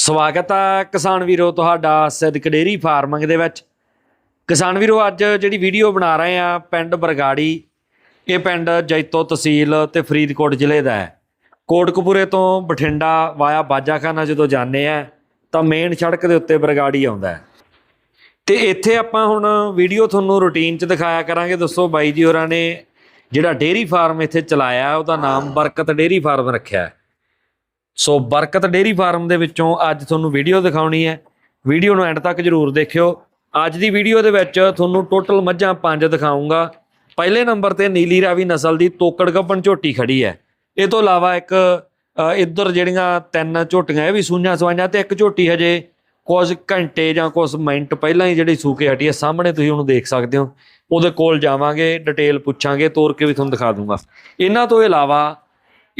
ਸਵਾਗਤ ਹੈ ਕਿਸਾਨ ਵੀਰੋ ਤੁਹਾਡਾ ਸਿੱਧਕ ਡੇਰੀ ਫਾਰਮਿੰਗ ਦੇ ਵਿੱਚ। ਕਿਸਾਨ ਵੀਰੋ, ਅੱਜ ਜਿਹੜੀ ਵੀਡੀਓ ਬਣਾ ਰਹੇ ਆ ਪਿੰਡ ਬਰਗਾੜੀ, ਇਹ ਪਿੰਡ ਜੈਤੋ ਤਹਿਸੀਲ ਤੇ ਫਰੀਦਕੋਟ ਜ਼ਿਲ੍ਹੇ ਦਾ ਹੈ। ਕੋਟਕਪੂਰੇ ਤੋਂ ਬਠਿੰਡਾ ਵਾਇਆ ਬਾਜਾਖਾਨਾ ਜਦੋਂ ਜਾਂਦੇ ਆ, ਤਾਂ ਮੇਨ ਸੜਕ ਦੇ ਉੱਤੇ ਬਰਗਾੜੀ ਆਉਂਦਾ ਹੈ। ਤੇ ਇੱਥੇ ਆਪਾਂ ਹੁਣ ਵੀਡੀਓ ਤੁਹਾਨੂੰ ਰੂਟੀਨ 'ਚ ਦਿਖਾਇਆ ਕਰਾਂਗੇ। ਦੱਸੋ ਬਾਈ ਜੀ ਹੋਰਾਂ ਨੇ ਜਿਹੜਾ ਡੇਰੀ ਫਾਰਮ ਇੱਥੇ ਚਲਾਇਆ, ਉਹਦਾ ਨਾਮ ਬਰਕਤ ਡੇਰੀ ਫਾਰਮ ਰੱਖਿਆ ਹੈ। ਸੋ ਬਰਕਤ ਡੇਰੀ ਫਾਰਮ ਦੇ ਵਿੱਚੋਂ ਅੱਜ ਤੁਹਾਨੂੰ ਵੀਡੀਓ ਦਿਖਾਉਣੀ ਹੈ। ਵੀਡੀਓ ਨੂੰ ਐਂਡ ਤੱਕ ਜਰੂਰ ਦੇਖਿਓ। ਅੱਜ ਦੀ ਵੀਡੀਓ ਦੇ ਵਿੱਚ ਤੁਹਾਨੂੰ ਟੋਟਲ ਮੱਝਾਂ ਪੰਜ ਦਿਖਾਉਂਗਾ ਪਹਿਲੇ ਨੰਬਰ ਤੇ ਨੀਲੀ ਰਾਵੀ ਨਸਲ ਦੀ ਤੋਕੜ ਗੱਬਣ ਝੋਟੀ ਖੜੀ ਹੈ। ਇਹ ਤੋਂ ਇਲਾਵਾ ਇੱਕ ਇੱਧਰ ਜਿਹੜੀਆਂ ਤਿੰਨ ਝੋਟੀਆਂ, ਇਹ ਵੀ ਸੂਈਆਂ ਸਵਾਈਆਂ ਤੇ ਇੱਕ ਝੋਟੀ ਹਜੇ ਕੁਝ ਘੰਟੇ ਜਾਂ ਕੁਝ ਮਿੰਟ ਪਹਿਲਾਂ ਹੀ ਜਿਹੜੀ ਸੂਕੇ ਹਟੀ ਹੈ। ਸਾਹਮਣੇ ਤੁਸੀਂ ਉਹਨੂੰ ਦੇਖ ਸਕਦੇ ਹੋ। ਉਹਦੇ ਕੋਲ ਜਾਵਾਂਗੇ, ਡਿਟੇਲ ਪੁੱਛਾਂਗੇ, ਤੋਰ ਕੇ ਵੀ ਤੁਹਾਨੂੰ ਦਿਖਾ ਦੂੰਗਾ। ਇਹਨਾਂ ਤੋਂ ਇਲਾਵਾ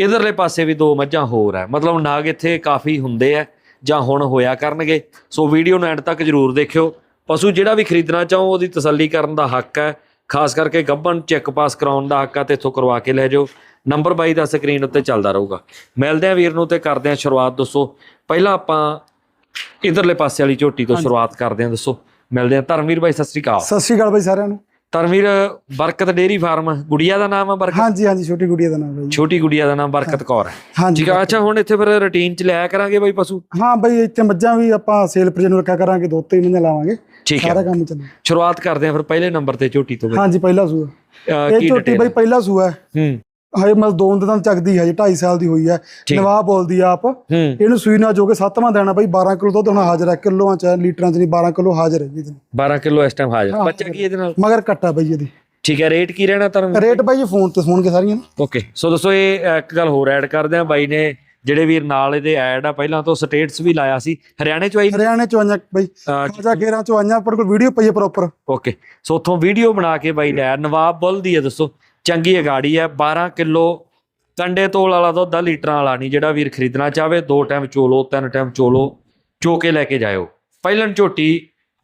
ਇਧਰਲੇ ਪਾਸੇ ਵੀ ਦੋ ਮੱਝਾਂ ਹੋਰ ਹੈ ਮਤਲਬ ਨਾਗ ਇੱਥੇ ਕਾਫੀ ਹੁੰਦੇ ਆ ਜਾਂ ਹੁਣ ਹੋਇਆ ਕਰਨਗੇ। ਸੋ ਵੀਡੀਓ ਨੂੰ ਐਂਡ ਤੱਕ ਜਰੂਰ ਦੇਖਿਓ। ਪਸ਼ੂ ਜਿਹੜਾ ਵੀ ਖਰੀਦਣਾ ਚਾਹੋ ਉਹਦੀ ਤਸੱਲੀ ਕਰਨ ਦਾ ਹੱਕ ਹੈ ਖਾਸ ਕਰਕੇ ਗੱਭਣ ਚੈੱਕ ਪਾਸ ਕਰਾਉਣ ਦਾ ਹੱਕ ਹੈ ਤੇ ਇੱਥੋਂ ਕਰਵਾ ਕੇ ਲੈ ਜਾਓ। ਨੰਬਰ 22 ਦਾ ਸਕਰੀਨ ਉੱਤੇ ਚੱਲਦਾ ਰਹੂਗਾ। ਮਿਲਦੇ ਆ ਵੀਰ ਨੂੰ ਤੇ ਕਰਦੇ ਆ ਸ਼ੁਰੂਆਤ। ਦੱਸੋ ਪਹਿਲਾਂ ਆਪਾਂ ਇਧਰਲੇ ਪਾਸੇ ਵਾਲੀ ਝੋਟੀ ਤੋਂ ਸ਼ੁਰੂਆਤ ਕਰਦੇ ਆ ਦੱਸੋ ਮਿਲਦੇ ਆ ਧਰਮਵੀਰ ਬਾਈ ਸਤਿ ਸ੍ਰੀ ਅਕਾਲ। ਸਤਿ ਸ਼੍ਰੀ ਅਕਾਲ ਬਾਈ ਸਾਰਿਆਂ ਨੂੰ। ਧਰਮਵੀਰ ਬਰਕਤ ਡੇਰੀ ਫਾਰਮ ਗੁੜੀਆ ਦਾ ਨਾਮ ਹੈ ਬਰਕਤ? ਹਾਂਜੀ ਹਾਂਜੀ ਛੋਟੀ ਗੁੜੀਆ ਦਾ ਨਾਮ ਬਾਈ ਛੋਟੀ ਗੁੜੀਆ ਦਾ ਨਾਮ ਬਰਕਤ ਕੌਰ। ਹੈ ਠੀਕ ਆ ਅੱਛਾ ਹੁਣ ਇੱਥੇ ਫਿਰ ਰੁਟੀਨ ਚ ਲਿਆ ਕਰਾਂਗੇ ਬਾਈ ਪਸ਼ੂ? ਹਾਂ ਬਾਈ ਇੱਥੇ ਮੱਝਾਂ ਵੀ ਆਪਾਂ ਸੇਲ ਪ੍ਰਜਨ ਰੱਖਿਆ ਕਰਾਂਗੇ ਦੋ ਤਿੰਨ ਮਹੀਨੇ ਲਾਵਾਂਗੇ। ਠੀਕ ਸਾਰਾ ਹੈ ਕੰਮ ਚੱਲੂ। ਸ਼ੁਰੂਆਤ ਕਰਦੇ ਆ ਫਿਰ ਪਹਿਲੇ ਨੰਬਰ ਤੇ ਝੋਟੀ ਤੋਂ ਹਾਂਜੀ ਪਹਿਲਾ ਸੂਆ। ਇਹ ਝੋਟੀ ਬਾਈ ਪਹਿਲਾ ਸੂਆ ਹੈ। ਹੂੰ। ਹਜੇ ਮਤਲਬ ਦੋ ਦਿਨ ਚੱਕਦੀ ਹੈ ਜੀ 2.5 ਸਾਲ ਦੀ ਹੋਈ ਹੈ। ਨਵਾਬ ਬੋਲਦੀ ਆ ਆਪ। ਇਹਨੂੰ ਸੂਈ ਨਾਲ ਜੋ ਕਿ ਸੱਤਵਾਂ ਦੇਣਾ ਬਾਈ 12 ਕਿਲੋ ਦੁੱਧ ਹੁਣ ਹਾਜ਼ਰ ਹੈ ਕਿਲੋਆਂ ਚ ਲੀਟਰਾਂ ਚ ਨਹੀਂ 12 ਕਿਲੋ ਹਾਜ਼ਰ ਹੈ ਜੀ ਇਹਦੇ। 12 ਕਿਲੋ ਇਸ ਟਾਈਮ ਹਾਜ਼ਰ। ਬੱਚਾ ਕੀ ਇਹਦੇ ਨਾਲ? ਮਗਰ ਕੱਟਾ ਬਾਈ ਇਹਦੀ। ਠੀਕ ਹੈ ਰੇਟ ਕੀ ਰਹਿਣਾ ਧਰਮ ਰੇਟ ਬਾਈ ਫੋਨ ਤੇ ਸੁਣ ਕੇ ਸਾਰੀਆਂ ਓਕੇ ਸੋ ਦੋਸਤੋ ਇਹ ਇੱਕ ਗੱਲ ਹੋਰ ਐਡ ਕਰਦੇ ਆ ਬਾਈ ਨੇ ਜਿਹੜੇ ਵੀਰ ਨਾਲ ਇਹਦੇ ਐਡ ਆ ਪਹਿਲਾਂ ਤੋਂ ਸਟੇਟਸ ਵੀ ਲਾਇਆ ਸੀ। ਹਰਿਆਣੇ ਚ ਆਈ ਹਰਿਆਣੇ ਚ ਆਈਆਂ ਬਾਈ ਖਾਜਾ ਗੇਰਾਂ ਚ ਆਈਆਂ ਆਪਣੇ ਕੋਲ ਵੀਡੀਓ ਪਈ ਹੈ ਪ੍ਰੋਪਰ ਓਕੇ ਸੋ ਉਥੋਂ ਵੀਡੀਓ ਬਣਾ ਕੇ ਬਾਈ ਲੈ ਆਇਆ। ਨਵਾਬ ਬੁੱਲ ਦੀ ਹੈ ਦੱਸੋ ਚੰਗੀ ਹੈ ਗਾੜੀ ਹੈ। 12 ਕਿਲੋ ਕੰਡੇ ਤੋਲ ਵਾਲਾ ਦੁੱਧ ਆ ਲੀਟਰਾਂ ਵਾਲਾ ਨਹੀਂ ਜਿਹੜਾ ਵੀਰ ਖਰੀਦਣਾ ਚਾਹਵੇ ਦੋ ਟਾਈਮ ਚੋਲੋ ਤਿੰਨ ਟਾਈਮ ਚੋਲੋ ਚੋ ਕੇ ਲੈ ਕੇ ਜਾਇਓ। ਪਹਿਲਣ ਝੋਟੀ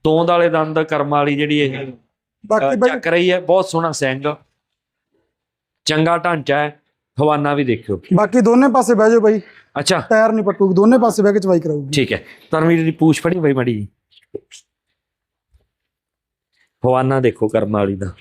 ਦੋਂਦ ਵਾਲੇ ਦੰਦ ਕਰਮ ਵਾਲੀ ਜਿਹੜੀ ਇਹ ਬਾਕੀ ਚੱਕ ਰਹੀ ਹੈ। ਬਹੁਤ ਸੋਹਣਾ ਸਿੰਘ ਚੰਗਾ ਢਾਂਚਾ ਹੈ। ਹਵਾਨਾ ਵੀ ਦੇਖਿਓ। ਬਾਕੀ ਦੋਨੇ ਪਾਸੇ ਬਹਿ ਜਾਓ ਬਾਈ। ਅੱਛਾ। ਟਾਇਰ ਨਹੀਂ ਪਟੂਗੀ। ਦੋਨੇ ਪਾਸੇ ਬਹਿ ਕੇ ਚਵਾਈ ਕਰਾਊਗੀ। ਠੀਕ ਹੈ। ਧਰਮਵੀਰ ਦੀ ਪੂਛ ਫੜੀ ਬਈ ਮੜੀ ਹਵਾਨਾ ਦੇਖੋ ਕਰਮ ਵਾਲੀ ਦਾ।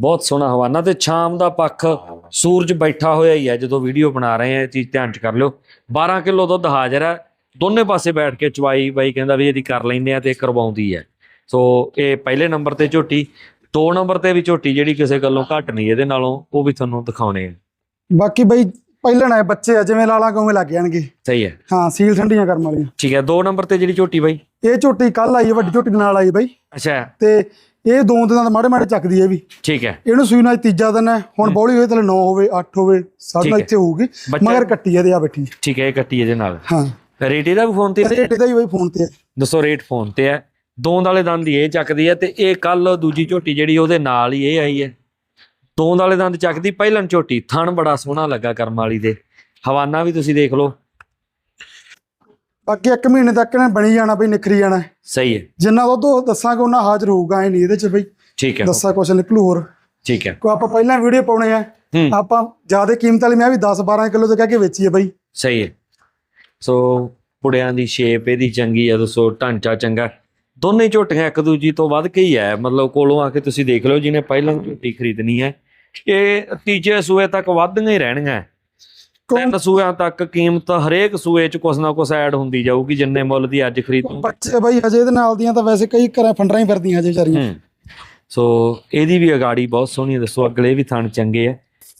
ਬਹੁਤ ਸੋਹਣਾ ਹਵਾਨਾ ਤੇ ਸ਼ਾਮ ਦਾ ਪੱਖ ਸੂਰਜ ਬੈਠਾ ਹੋਇਆ ਹੀ ਹੈ ਜਦੋਂ ਵੀਡੀਓ ਬਣਾ ਰਹੇ ਆ ਇਹ ਚੀਜ਼ ਧਿਆਨ ਚ ਕਰ ਲਿਓ। 12 ਕਿਲੋ ਦੁੱਧ ਹਾਜ਼ਰ ਹੈ। ਦੋਨੇ ਪਾਸੇ ਬੈਠ ਕੇ ਚਵਾਈ ਬਾਈ ਕਹਿੰਦਾ ਵੀ ਇਹਦੀ ਕਰ ਲੈਂਦੇ ਆ ਤੇ ਕਰਵਾਉਂਦੀ ਹੈ। ਸੋ ਇਹ ਪਹਿਲੇ ਨੰਬਰ ਤੇ ਝੋਟੀ ਦੋ ਨੰਬਰ ਤੇ ਵੀ ਝੋਟੀ ਜਿਹੜੀ ਕਿਸੇ ਗੱਲੋਂ ਘੱਟ ਨਹੀਂ ਇਹਦੇ ਨਾਲੋਂ ਉਹ ਵੀ ਤੁਹਾਨੂੰ ਦਿਖਾਉਣੇ ਆ। ਬਾਕੀ ਬਈ ਪਹਿਲਣ ਹੈ ਬੱਚੇ ਆ ਜਿਵੇਂ ਲਾਲਾ ਕੌਵੇਂ ਲੱਗ ਜਾਣਗੇ। ਸਹੀ ਹੈ। ਹਾਂ ਸੀਲ ਠੰਡੀਆਂ ਕਰਨ ਵਾਲੀਆਂ। ਠੀਕ ਹੈ ਦੋ ਨੰਬਰ ਤੇ ਜਿਹੜੀ ਝੋਟੀ ਬਾਈ। ਇਹ ਝੋਟੀ ਕੱਲ ਆਈ ਹੈ ਵੱਡੀ ਝੋਟੀ ਨਾਲ ਆਈ ਬਈ। ਅੱਛਾ। ਤੇ ਇਹ ਦੋ ਦਿਨਾਂ ਦਾ ਮਾੜੇ ਮਾੜੇ ਚੱਕਦੀ ਹੈ ਵੀ। ਠੀਕ ਹੈ। ਇਹਨੂੰ ਸੂਈ ਨਾਲ ਤੀਜਾ ਦਿਨ ਹੈ। ਹੁਣ ਬੋਲੀ ਹੋਏ ਥਲੇ 9 ਹੋਵੇ 8 ਹੋਵੇ ਠੀਕ ਨਾਲ। ਇੱਥੇ ਹੋਊਗੀ। ਮਗਰ ਕੱਟੀ ਇਹਦੇ ਆ ਬੈਠੀ ਠੀਕ ਹੈ ਇਹ ਕੱਟੀ ਇਹਦੇ ਨਾਲ। ਹਾਂ। ਰੇਟ ਇਹਦਾ ਵੀ ਫੋਨ ਤੇ ਰੇਟ ਇਹਦਾ ਹੀ ਬਈ ਫੋਨ ਤੇ ਹੈ। ਦੱਸੋ ਰੇਟ ਫੋਨ ਤੇ ਹੈ? ਦੋਂਦ ਵਾਲੇ ਦੰਦ ਹੀ ਇਹ ਚੱਕਦੀ ਹੈ ਤੇ ਇਹ ਕੱਲ ਦੂਜੀ ਝੋਟੀ ਜਿਹੜੀ ਉਹਦੇ ਨਾਲ ਹੀ ਇਹ ਆਈ ਹੈ। ਦੋਂਦ ਵਾਲੇ ਦੰਦ ਚੱਕਦੀ ਪਹਿਲਣ ਝੋਟੀ ਥਣ ਬੜਾ ਸੋਹਣਾ ਲੱਗਾ ਕਰਮ ਵਾਲੀ ਦੇ। ਹਵਾਨਾ ਵੀ ਤੁਸੀਂ ਦੇਖ ਲਓ। ਬਾਕੀ 1 ਮਹੀਨੇ ਤੱਕ ਨੇ ਬਣੀ ਜਾਣਾ ਬਈ ਨਿਖਰੀ ਜਾਣਾ ਸਹੀ ਹੈ। ਜਿੰਨਾ ਦੁੱਧ ਦੱਸਾਂਗੇ ਉਹਨਾਂ ਹਾਜ਼ਰ ਹੋਊਗਾ ਐ ਨਹੀਂ ਇਹਦੇ ਚ ਬਈ। ਠੀਕ ਹੈ। ਦੱਸਾ ਕੁਛ ਨਿਕਲੂ ਹੋਰ। ਠੀਕ ਹੈ। ਕੋ ਆਪਾਂ ਪਹਿਲਾਂ ਵੀਡੀਓ ਪਾਉਣੇ ਆ ਆਪਾਂ ਜ਼ਿਆਦਾ ਕੀਮਤ ਵਾਲੀ ਮੈਂ ਵੀ 10 12 ਕਿਲੋ ਤੇ ਕਹਿ ਕੇ ਵੇਚੀ ਹੈ ਬਈ। ਸਹੀ ਹੈ। ਸੋ ਪੁੜਿਆਂ ਦੀ ਸ਼ੇਪ ਇਹਦੀ ਚੰਗੀ ਹੈ ਦੱਸੋ ਢਾਂਚਾ ਚੰਗਾ। ਦੋਨੇ ਝੋਟੀਆਂ ਇੱਕ ਦੂਜੀ ਤੋਂ ਵੱਧ ਕੇ ਹੀ ਹੈ। ਮਤਲਬ ਕੋਲੋਂ ਆ ਕੇ ਤੁਸੀਂ ਦੇਖ ਲਓ ਜਿਹਨੇ ਪਹਿਲਾਂ ਝੋਟੀ ਖਰੀਦਣੀ ਹੈ ਇਹ ਤੀਜੇ ਸੂਏ ਤੱਕ ਵੱਧਦੀਆਂ ਹੀ ਰਹਿਣਗੀਆਂ ਤਿੰਨ ਸੂਆਂ ਤੱਕ ਕੀਮਤ ਹਰੇਕ ਸੂਏ 'ਚ ਕੁਛ ਨਾ ਕੁਛ ਐਡ ਹੁੰਦੀ ਜਾਊਗੀ ਜਿੰਨੇ ਮੁੱਲ ਦੀ ਅੱਜ ਖਰੀਦੋ ਬੱਚੇ ਬਈ ਹਜੇ ਇਹਦੇ ਨਾਲ ਦੀਆਂ ਤਾਂ ਵੈਸੇ ਕਈ ਘਰਾਂ ਫੰਡਰਾਂ ਹੀ ਫਿਰਦੀਆਂ ਹਜੇ ਵਿਚਾਰੀਆਂ। ਸੋ ਇਹਦੀ ਵੀ ਅਗਾੜੀ ਬਹੁਤ ਸੋਹਣੀ ਹੈ ਦੱਸੋ ਅਗਲੇ ਵੀ ਥਣ ਚੰਗੇ ਆ।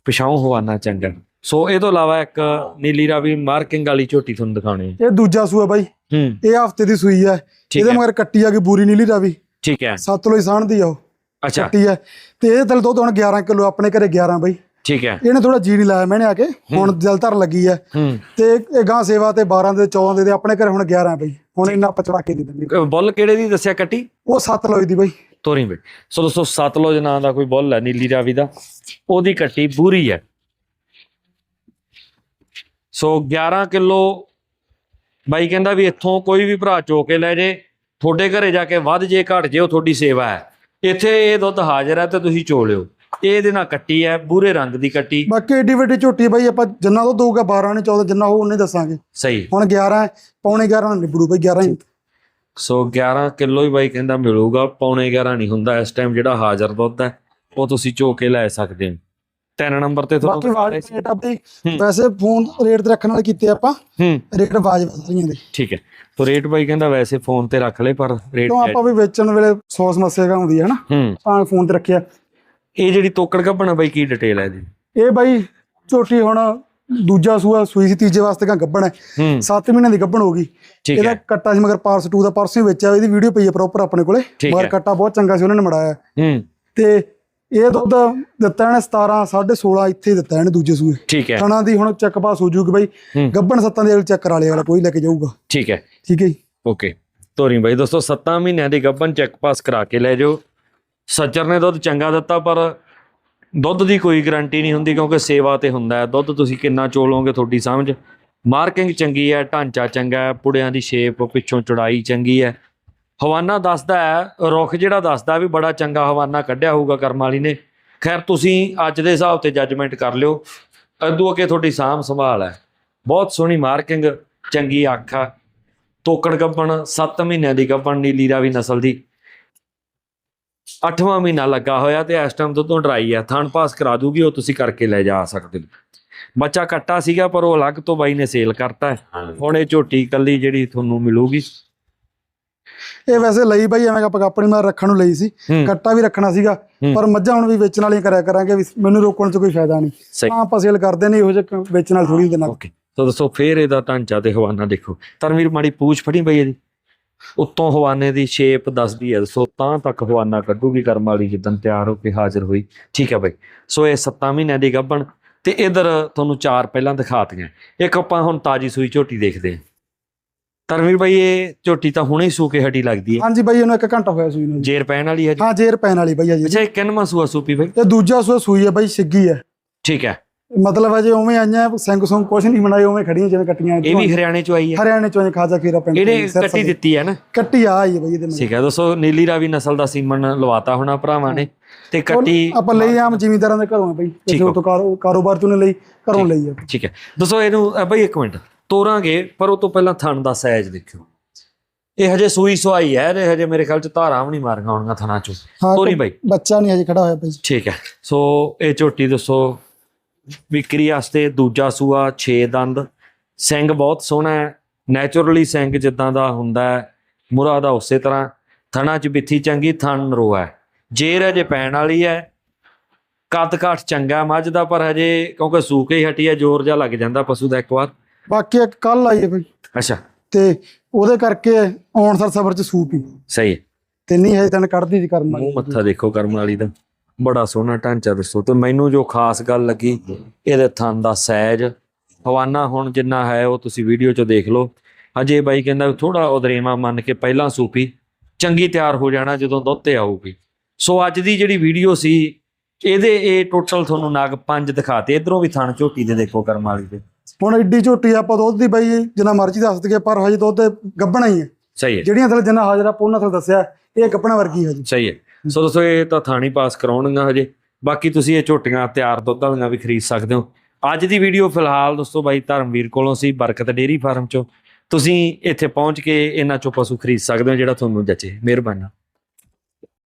ਪਿਛਾਉਂ ਹਵਾਨਾ ਚੰਗਾ ਸੋ ਇਹ ਤੋਂ ਇਲਾਵਾ ਇੱਕ ਨੀਲੀ ਰਾਵੀ ਮਾਰਕਿੰਗ ਵਾਲੀ ਝੋਟੀ ਤੁਹਾਨੂੰ ਦਿਖਾਉਣੀ ਹੈ। ਇਹ ਦੂਜਾ ਸੂਆ ਬਾਈ। ਹੂੰ। ਇਹ ਹਫ਼ਤੇ ਦੀ ਸੂਈ ਹੈ। ਇਹਦੇ ਮਗਰ ਕੱਟੀ ਆ ਗਈ ਬੂਰੀ ਨੀਲੀ ਰਾਵੀ। ਠੀਕ ਹੈ। ਸੱਤ ਲੋਈ ਸਾਣ ਦੀ ਆ ਉਹ। ਅੱਛਾ। ਕੱਟੀ ਹੈ। ਤੇ ਇਹ ਦਿਲ ਦੁੱਧ ਹੁਣ 11 ਕਿਲੋ ਆਪਣੇ ਘਰੇ 11 ਬਈ। ਠੀਕ ਹੈ। ਇਹਨੇ ਥੋੜਾ ਜੀ ਨਹੀਂ ਲਾਇਆ ਮੈਨੇ ਆ ਕੇ। ਹੁਣ ਦਿਲ ਧਰ ਲੱਗੀ ਹੈ। ਤੇ ਇਹ ਗਾਂ ਸੇਵਾ ਤੇ 12 ਦੇ 14 ਦੇ ਦੇ ਆਪਣੇ ਘਰੇ ਹੁਣ 11 ਬਈ। ਹੁਣ ਇਹਨਾਂ ਪਚੜਾ ਕੇ ਦੇ ਦਿੰਦੇ ਬੁੱਲ ਕਿਹੜੇ ਦੀ ਦੱਸਿਆ ਕੱਟੀ? ਉਹ ਸੱਤ ਲੋਈ ਦੀ ਬਈ। ਤੋਰੀ ਵੇ ਸੋ ਦੋਸਤੋ ਸਤਲੁਜ ਨਾਂ ਦਾ ਕੋਈ ਬੁੱਲ ਹੈ ਨੀਲੀ ਰਾਵੀ ਦਾ। ਉਹਦੀ ਕੱਟੀ ਬੂਰੀ ਹੈ। ਸੋ 11 ਕਿਲੋ ਬਾਈ ਕਹਿੰਦਾ ਵੀ ਇੱਥੋਂ ਕੋਈ ਵੀ ਭਰਾ ਚੋ ਕੇ ਲੈ ਜੇ ਤੁਹਾਡੇ ਘਰੇ ਜਾ ਕੇ ਵੱਧ ਜੇ ਘਟ ਜੇ ਉਹ ਤੁਹਾਡੀ ਸੇਵਾ ਹੈ। ਇੱਥੇ ਇਹ ਦੁੱਧ ਹਾਜ਼ਰ ਹੈ ਤੇ ਤੁਸੀਂ ਚੋ ਲਿਓ। ਇਹਦੇ ਨਾਲ ਕੱਟੀ ਹੈ ਬੂਰੇ ਰੰਗ ਦੀ ਕੱਟੀ। ਬਾਕੀ ਏਡੀ ਵੱਡੀ ਝੋਟੀ ਬਾਈ ਆਪਾਂ ਜਿੰਨਾ ਉਹ ਦਊਗਾ 12 ਨਹੀਂ 14 ਜਿੰਨਾ ਉਹ ਉਹਨੇ ਦੱਸਾਂਗੇ। ਸਹੀ। ਹੁਣ 11 ਹੈ, ਪੌਣੇ 11 ਨਾਲ ਨਿਬੜੂ ਬਾਈ 11 ਹੀ। ਸੋ 11 ਕਿਲੋ ਹੀ ਬਾਈ ਕਹਿੰਦਾ ਮਿਲੂਗਾ ਪੌਣੇ 11 ਨਹੀਂ ਹੁੰਦਾ ਇਸ ਟਾਈਮ ਜਿਹੜਾ ਹਾਜ਼ਰ ਦੁੱਧ ਹੈ ਉਹ ਤੁਸੀਂ ਝੋ ਕੇ ਲੈ ਸਕਦੇ ਹੋ। ਤਿੰਨ ਨੰਬਰ ਤੇ ਤੁਹਾਨੂੰ ਰੇਟ ਵੈਸੇ ਫੋਨ ਰੇਟ ਤੇ ਰੱਖਣ ਵਾਲੇ ਕੀਤੇ ਆਪਾਂ। ਰੇਟ ਵਾਜ ਰਹੀਆਂ ਦੇ ਠੀਕ ਹੈ। ਤੋ ਰੇਟ ਬਾਈ ਕਹਿੰਦਾ ਵੈਸੇ ਫੋਨ ਤੇ ਰੱਖ ਲੈ ਪਰ ਰੇਟ ਕਿਉਂ ਆਪਾਂ ਵੀ ਵੇਚਣ ਵੇਲੇ 100 ਸਮੱਸਿਆ ਹੁੰਦੀ ਹੈ ਨਾ। ਹੂੰ। ਤਾਂ ਫੋਨ ਤੇ ਰੱਖਿਆ। ਇਹ ਜਿਹੜੀ ਤੋਕੜ ਗੱਭਣ ਬਾਈ ਕੀ ਡਿਟੇਲ ਹੈ ਇਹਦੀ? ਇਹ ਬਾਈ ਝੋਟੀ ਹੁਣ ਦੂਜਾ ਸੂਆ ਸੂਈ ਸੀ ਤੀਜੇ ਵਾਸਤੇ ਕਾ ਗੱਬਣ ਹੈ। ਹੂੰ। 7 ਮਹੀਨਿਆਂ ਦੀ ਗੱਬਣ ਹੋ ਗਈ। ਇਹਦਾ ਕੱਟਾ ਸੀ ਮਗਰ ਪਾਰਸ 2 ਦਾ ਪਰਸੋਂ ਹੀ ਵੇਚਿਆ ਇਹਦੀ ਵੀਡੀਓ ਪਈ ਹੈ ਪ੍ਰੋਪਰ ਆਪਣੇ ਕੋਲੇ। ਮਗਰ। ਕੱਟਾ ਬਹੁਤ ਚੰਗਾ ਸੀ ਉਹਨਾਂ ਨੇ ਮੜਾਇਆ ਤੇ ਇਹ ਦੁੱਧ ਦਿੱਤਾ ਇਹਨੇ 17 16.5 ਇੱਥੇ ਦਿੱਤਾ ਇਹਨੇ ਦੂਜੇ ਸੂਏ। ਠੀਕ ਹੈ। ਥਣਾ ਦੀ ਹੁਣ ਚੈੱਕ ਪਾਸ ਹੋ ਜੂਗੀ ਬਾਈ। ਹੂੰ। ਗੱਬਣ ਸੱਤਾਂ ਦੇ ਚੈੱਕ ਕਰਾ ਲਿਆ ਵਾਲਾ ਕੋਈ ਲੈ ਕੇ ਜਾਊਗਾ। ਠੀਕ ਹੈ। ਠੀਕ ਹੈ ਜੀ। ਓਕੇ ਤੋਰੀ ਬਾਈ ਦੋਸਤੋ 7 ਮਹੀਨਿਆਂ ਦੀ ਗੱਭਣ ਚੈੱਕ ਪਾਸ ਕਰਾ ਕੇ ਲੈ ਜਾਓ। ਸੱਜਰ ਨੇ ਦੁੱਧ ਚੰਗਾ ਦਿੱਤਾ, ਪਰ ਦੁੱਧ ਦੀ ਕੋਈ ਗਾਰੰਟੀ ਨਹੀਂ ਹੁੰਦੀ ਕਿਉਂਕਿ ਸੇਵਾ ਤੇ ਹੁੰਦਾ ਹੈ। ਦੁੱਧ ਤੁਸੀਂ ਕਿੰਨਾ ਚੋਲੋਗੇ ਤੁਹਾਡੀ ਸਮਝ? ਮਾਰਕਿੰਗ ਚੰਗੀ ਹੈ, ਢਾਂਚਾ ਚੰਗਾ ਹੈ, ਪੁੜਿਆਂ ਦੀ ਸ਼ੇਪ ਪਿੱਛੋਂ ਚੌੜਾਈ ਚੰਗੀ ਹੈ। ਹਵਾਨਾ ਦੱਸਦਾ ਹੈ, ਰੁੱਖ ਜਿਹੜਾ ਦੱਸਦਾ ਵੀ ਬੜਾ ਚੰਗਾ ਹਵਾਨਾ ਕੱਢਿਆ ਹੋਊਗਾ ਕਰਮ ਵਾਲੀ ਨੇ। ਖੈਰ, ਤੁਸੀਂ ਅੱਜ ਦੇ ਹਿਸਾਬ ਤੇ ਜੱਜਮੈਂਟ ਕਰ ਲਿਓ। ਅੱਦੂ ਅੱਗੇ ਤੁਹਾਡੀ ਸਾਂਭ ਸੰਭਾਲ ਹੈ। ਬਹੁਤ ਸੋਹਣੀ ਮਾਰਕਿੰਗ ਚੰਗੀ ਅੱਖ ਆ ਤੋਕੜ ਗੱਪਣ 7 ਮਹੀਨਿਆਂ ਦੀ ਗੱਪਣ, ਨੀਲੀ ਰਾਵੀ ਨਸਲ ਦੀ। 8ਵਾਂ ਮਹੀਨਾ ਲੱਗਾ ਹੋਇਆ ਤੇ ਇਸ ਟਾਈਮ ਦੁੱਧੋਂ ਡਰਾਈ ਆ। ਥਣ ਪਾਸ ਕਰਾ ਦੂਗੀ ਉਹ ਤੁਸੀਂ ਕਰਕੇ ਲੈ ਜਾ ਸਕਦੇ ਹੋ। ਬੱਚਾ ਕੱਟਾ ਸੀਗਾ ਪਰ ਉਹ ਅਲੱਗ ਤੋਂ ਬਾਈ ਨੇ ਸੇਲ ਕਰਤਾ ਹੈ। ਹੁਣ ਇਹ ਝੋਟੀ ਕੱਲੀ ਜਿਹੜੀ ਤੁਹਾਨੂੰ ਮਿਲੂਗੀ। ਇਹ ਵੈਸੇ ਲਈ ਬਾਈ ਐਵੇਂ ਆਪਾਂ ਆਪਣੀ ਮਾਰ ਰੱਖਣ ਨੂੰ ਲਈ ਸੀ। ਹੂੰ। ਕੱਟਾ ਵੀ ਰੱਖਣਾ ਸੀਗਾ ਹੂੰ। ਪਰ ਮੱਝਾਂ ਹੁਣ ਵੀ ਵੇਚਣ ਵਾਲੀਆਂ ਕਰਿਆ ਕਰਾਂਗੇ ਵੀ ਮੈਨੂੰ ਰੋਕਣ 'ਚ ਕੋਈ ਫਾਇਦਾ ਨਹੀਂ। ਤਾਂ ਆਪਾਂ ਸੇਲ ਕਰਦੇ ਨਹੀਂ ਇਹੋ ਜਿਹੇ ਵੇਚਣ ਨਾਲ ਥੋੜੀ ਦੇਣਾ ਓਕੇ। ਤਾਂ ਦੱਸੋ ਫੇਰ ਇਹਦਾ ਢਾਂਚਾ ਤੇ ਹਵਾਨਾ ਦੇਖੋ। ਧਰਮਵੀਰ ਮਾੜੀ ਪੂਛ ਫੜੀ ਬਈ ਇਹਦੀ? ਉੱਤੋਂ ਹਵਾਨੇ ਦੀ ਸ਼ੇਪ ਦੱਸਦੀ ਹੈ ਸੋ ਤਾਂ ਤੱਕ ਹਵਾਨਾ ਕੱਢੂਗੀ ਕਰਮ ਵਾਲੀ ਜਿੱਦਣ ਤਿਆਰ ਹੋ ਕੇ ਹਾਜ਼ਰ ਹੋਈ। ਠੀਕ ਹੈ ਬਈ। ਸੋ ਇਹ 7 ਮਹੀਨਿਆਂ ਦੀ ਗੱਭਣ ਤੇ ਇਧਰ ਤੁਹਾਨੂੰ ਚਾਰ ਪਹਿਲਾਂ ਦਿਖਾਤੀਆਂ। ਇੱਕ ਆਪਾਂ ਹੁਣ ਤਾਜੀ ਸੂਈ ਝੋਟੀ ਦੇਖਦੇ ਹਾਂ। ਧਰਮਵੀਰ ਬਾਈ ਇਹ ਝੋਟੀ ਤਾਂ ਹੁਣੇ ਹੀ ਸੂ ਕੇ ਹਟੀ ਲੱਗਦੀ ਹੈ। ਹਾਂਜੀ ਬਾਈ ਇਹਨੂੰ ਇੱਕ ਘੰਟਾ ਹੋਇਆ ਸੂਈ ਨੂੰ ਜੇਰ ਪੈਣ ਵਾਲੀ ਹੈ ਜੀ? ਹਾਂ ਜੇਰ ਪੈਣ ਵਾਲੀ ਬਾਈ ਅਜੇ ਅੱਛਾ ਇਹ ਕਿੰਨਵਾਂ ਸੂਆ ਸੂਪੀ ਬਾਈ? ਇਹ ਦੂਜਾ ਸੂਆ ਸੂਈ ਹੈ ਬਾਈ ਸਿੱਗੀ ਹੈ। ਠੀਕ ਹੈ। ਮਤਲਬ ਅਜੇ ਉਵੇਂ ਆਈਆਂ ਸਿੰਘ ਸੁੰਗ ਕੁਛ ਨਹੀਂ ਬਣਾਏ ਉਵੇਂ ਖੜੀਆਂ ਜਿਵੇਂ ਕੱਟੀਆਂ ਇਹ ਵੀ ਹਰਿਆਣੇ ਚੋਂ ਆਈ ਹੈ। ਹਰਿਆਣੇ ਚੋਂ ਇਹ ਖਾਜਾ ਖੀਰਾ ਪਿੰਡ ਇਹਨੇ ਕੱਟੀ। ਦਿੱਤੀ ਹੈ ਨਾ? ਕੱਟੀ ਆ ਆਈ ਬਾਈ ਇਹਦੇ ਨਾਲ। ਠੀਕ ਹੈ ਦੋਸਤੋ ਨੀਲੀ ਰਾਵੀ ਨਸਲ ਦਾ ਸੀਮਨ ਲਵਾਤਾ ਹੋਣਾ ਭਰਾਵਾਂ ਨੇ ਤੇ ਕੱਟੀ ਆਪਾਂ ਲਈ ਆਮ ਜ਼ਿਮੀਂਦਾਰਾਂ ਦੇ ਘਰੋਂ ਬਾਈ। ਕਿਸੇ। ਤੋਂ ਕਾਰੋ- ਕਾਰੋਬਾਰ ਤੋਂ ਲਈ ਘਰੋਂ ਲਈ ਆ। ਠੀਕ ਹੈ। ਦੋਸਤੋ ਇਹਨੂੰ ਬਈ ਇੱਕ ਮਿੰਟ ਤੋਰਾਂਗੇ ਪਰ ਉਹ ਤੋਂ ਪਹਿਲਾਂ ਥਣ ਦਾ ਸਾਈਜ਼ ਦੇਖਿਓ। ਇਹ ਹਜੇ ਸੂਈ ਸਵਾਈ ਹੈ ਇਹ ਹਜੇ ਮੇਰੇ ਖਿਆਲ ਚ ਧਾਰਾਂ ਵੀ ਨਹੀਂ ਮਾਰੀਆਂ ਹੋਣਗੀਆਂ ਥਣਾ ਚੋਂ। ਤੋਰੀ ਬਾਈ। ਬੱਚਾ ਨਹੀਂ ਹਜੇ ਖੜਾ ਹੋਇਆ ਬਾਈ। ਠੀਕ ਹੈ। ਸੋ ਇਹ ਝੋਟੀ ਦੱਸੋ ਵਿਕਰੀ ਵਾਸਤੇ ਦੂਜਾ ਸੂਆ 6 ਦੰਦ। ਸਿੰਘ ਬਹੁਤ ਸੋਹਣਾ ਹੈ। ਨੇਚਰਲੀ ਸਿੰਘ ਜਿੱਦਾਂ ਦਾ ਹੁੰਦਾ ਹੈ ਮੁਰਾ ਦਾ ਉਸੇ ਤਰ੍ਹਾਂ। ਥਣਾ ਚ ਬਿੱਥੀ ਚੰਗੀ ਥਣ ਨਰੋਆ ਹੈ। ਜੇਰ ਹਜੇ ਪੈਣ ਵਾਲੀ ਹੈ। ਕੱਦ ਕਾਠ ਚੰਗਾ ਮੱਝ ਦਾ ਪਰ ਹਜੇ ਕਿਉਂਕਿ ਸੂਕੇ ਹੀ ਹਟੀ ਹੈ ਜ਼ੋਰ ਜਿਹਾ ਲੱਗ ਜਾਂਦਾ ਪਸ਼ੂ ਦਾ ਇੱਕ ਵਾਰ। ਬਾਕੀ ਇੱਕ ਕੱਲ ਆਈ ਹੈ ਬਾਈ ਅੱਛਾ। ਤੇ ਉਹਦੇ ਕਰਕੇ ਆਉਣ ਸਰ ਸਬਰ ਚ ਸੂਪ ਹੀ। ਸਹੀ ਹੈ। ਤੇ ਨਹੀਂ ਹਜੇ ਤੈਨੂੰ ਕੱਢਦੀ ਸੀ ਕਰਮ ਵਾਲੀ। ਮੂੰਹ ਮੱਥਾ ਦੇਖੋ ਕਰਮ ਵਾਲੀ ਦਾ। ਬੜਾ ਸੋਹਣਾ ਢਾਂਚਾ ਦੱਸੋ। ਤੇ ਮੈਨੂੰ ਜੋ ਖਾਸ ਗੱਲ ਲੱਗੀ ਇਹਦੇ ਥਣ ਦਾ ਸਾਈਜ਼ ਹਵਾਨਾ ਹੁਣ ਜਿੰਨਾ ਹੈ ਉਹ ਤੁਸੀਂ ਵੀਡੀਓ 'ਚ ਦੇਖ ਲਓ। ਅਜੇ ਬਾਈ ਕਹਿੰਦਾ ਥੋੜਾ ਉਦਰੇਵਾ ਮੰਨ ਕੇ ਪਹਿਲਾਂ ਸੂਪੀ ਚੰਗੀ ਤਿਆਰ ਹੋ ਜਾਣਾ ਜਦੋਂ ਦੁੱਧ ਤੇ ਆਊਗੀ। ਸੋ ਅੱਜ ਦੀ ਜਿਹੜੀ ਵੀਡੀਓ ਸੀ ਇਹਦੇ ਇਹ ਟੋਟਲ ਤੁਹਾਨੂੰ ਨਗ ਪੰਜ ਦਿਖਾਤੇ। ਇਧਰੋਂ ਵੀ ਥਣ ਝੋਟੀ ਦੇ ਦੇਖੋ ਕਰਮ ਵਾਲੀ ਦੇ। ਹੁਣ ਐਡੀ ਝੋਟੀ ਆਪਾਂ ਦੁੱਧ ਦੀ ਬਾਈ ਜਿੰਨਾ ਮਰਜ਼ੀ ਦੱਸ ਦਈਏ ਪਰ ਹਜੇ ਦੁੱਧ ਗੱਬਣਾ ਹੀ ਹੈ। ਸਹੀ ਹੈ। ਜਿਹੜੀਆਂ ਥਲੇ ਜਿੰਨਾ ਹਾਜ਼ਰ ਆਪਾਂ ਉਹਨਾਂ ਥਲੇ ਦੱਸਿਆ ਇਹ ਗੱਬਣਾ ਵਰਗੀ ਹੈ ਜੀ। ਸਹੀ ਹੈ। ਸੋ ਦੋਸਤੋ, ਇਹ ਤਾਂ ਥਾਣੀ ਪਾਸ ਕਰਾਉਣਗਾ ਹਜੇ। ਬਾਕੀ ਤੁਸੀਂ ਇਹ ਝੋਟੀਆਂ ਤਿਆਰ ਦੁੱਧ ਵਾਲੀਆਂ ਵੀ ਖਰੀਦ ਸਕਦੇ ਹੋ। ਅੱਜ ਦੀ ਵੀਡੀਓ ਫਿਲਹਾਲ ਦੋਸਤੋ ਬਾਈ ਧਰਮਵੀਰ ਕੋਲੋਂ ਸੀ, ਬਰਕਤ ਡੇਰੀ ਫਾਰਮ ਚੋਂ। ਤੁਸੀਂ ਇੱਥੇ ਪਹੁੰਚ ਕੇ ਇਹਨਾਂ ਚੋਂ ਪਸ਼ੂ ਖਰੀਦ ਸਕਦੇ ਹੋ ਜਿਹੜਾ ਤੁਹਾਨੂੰ ਜਚੇ। ਮਿਹਰਬਾਨੀ।